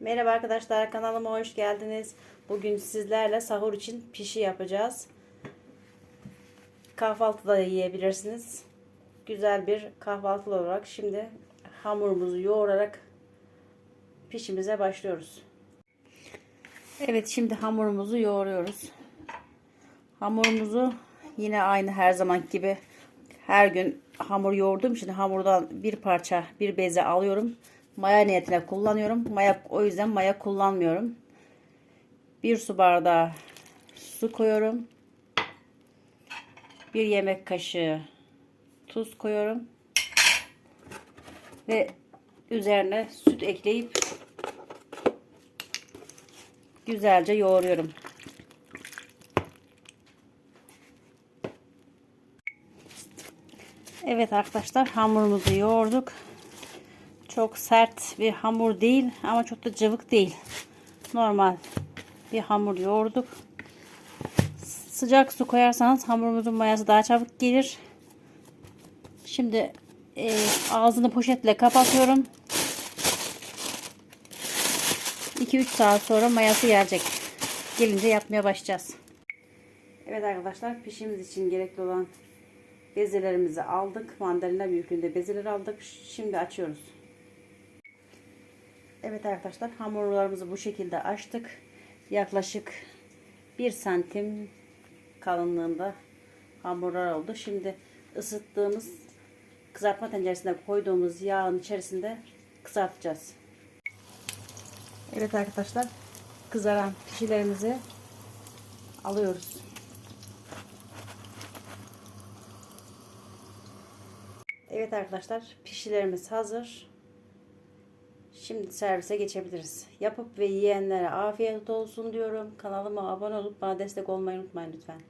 Merhaba arkadaşlar kanalıma hoş geldiniz. Bugün sizlerle sahur için pişi yapacağız. Kahvaltıda da yiyebilirsiniz. Güzel bir kahvaltı olarak şimdi hamurumuzu yoğurarak pişimize başlıyoruz. Evet şimdi hamurumuzu yoğuruyoruz. Hamurumuzu yine aynı her zaman gibi her gün hamur yoğurduğum için hamurdan bir parça bir beze alıyorum. Maya niyetine kullanıyorum. Maya o yüzden maya kullanmıyorum. Bir su bardağı su koyuyorum. Bir yemek kaşığı tuz koyuyorum. Ve üzerine süt ekleyip güzelce yoğuruyorum. Evet arkadaşlar hamurumuzu yoğurduk. Çok sert bir hamur değil ama çok da cıvık değil. Normal bir hamur yoğurduk. Sıcak su koyarsanız hamurumuzun mayası daha çabuk gelir. Şimdi e, ağzını poşetle kapatıyorum. 2-3 saat sonra mayası gelecek. Gelince yapmaya başlayacağız. Evet arkadaşlar pişimiz için gerekli olan bezelerimizi aldık. Mandalina büyüklüğünde bezeler aldık. Şimdi açıyoruz. Evet arkadaşlar hamurlarımızı bu şekilde açtık. Yaklaşık 1 santim kalınlığında hamurlar oldu. Şimdi ısıttığımız kızartma tenceresine koyduğumuz yağın içerisinde kızartacağız. Evet arkadaşlar kızaran pişilerimizi alıyoruz. Evet arkadaşlar pişilerimiz hazır. Şimdi servise geçebiliriz. Yapıp ve yiyenlere afiyet olsun diyorum. Kanalıma abone olup bana destek olmayı unutmayın lütfen.